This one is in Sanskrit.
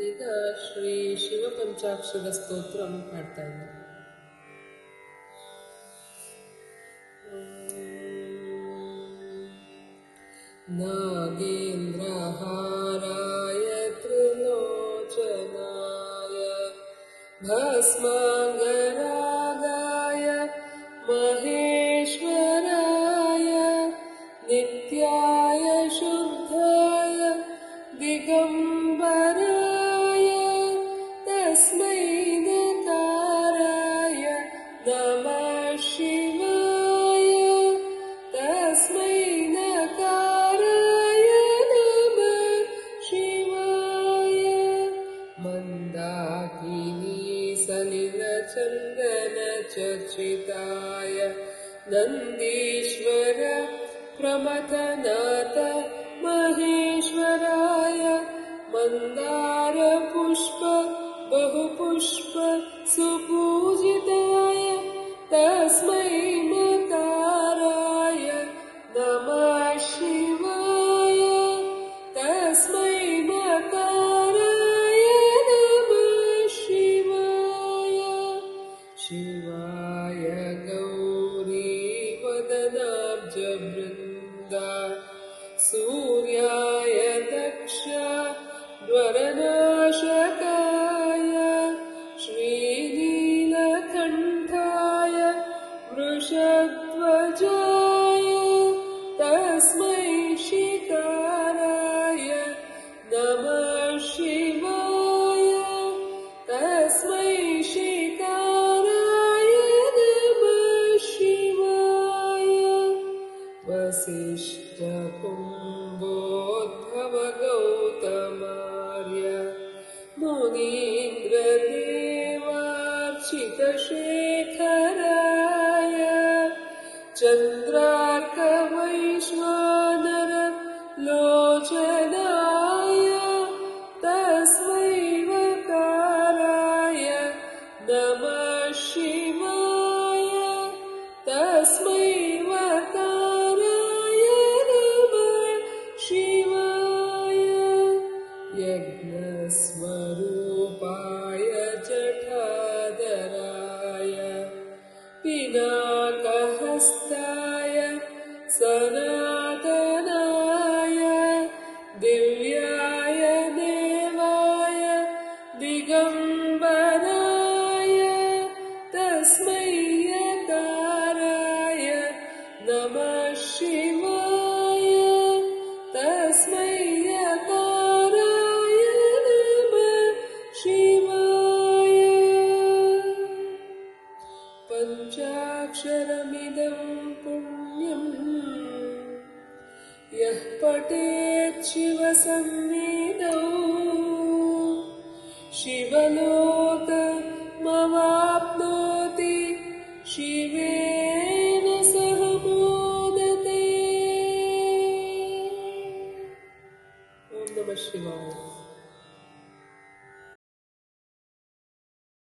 ಈಗ ಶ್ರೀ ಶಿವಪಂಚಾಕ್ಷರ ಸ್ತೋತ್ರ ಹಾಡ್ತಾ ಇದ್ದೀನಿ नागेन्द्रहाराय त्रिलोचनाय भस्माङ्गरागाय महेश्वराय शिवाय तस्मै नकाराय नमः शिवाय मन्दाकिनी सलिलचन्दनचर्चिताय नन्दीश्वर प्रमथनाथ शिवाय गौरीवदनाब्जवृन्दा सूर्याय वसिष्ठकुम्भोद्भवगौतमार्य मुनीन्द्रदेवार्चितशेखराय चन्द्रार्कवैश्वानर लोचनाय तस्मै वकाराय नमः शिवाय तस्मै यज्ञस्वरूपाय जठादराय पिनाकहस्ताय पञ्चाक्षरमिदं पुण्यम् यः पठेत् शिवसंवेदौ शिवलोकमवाप्नोति शिवेन सह मोदते ॐ नमः शिवाय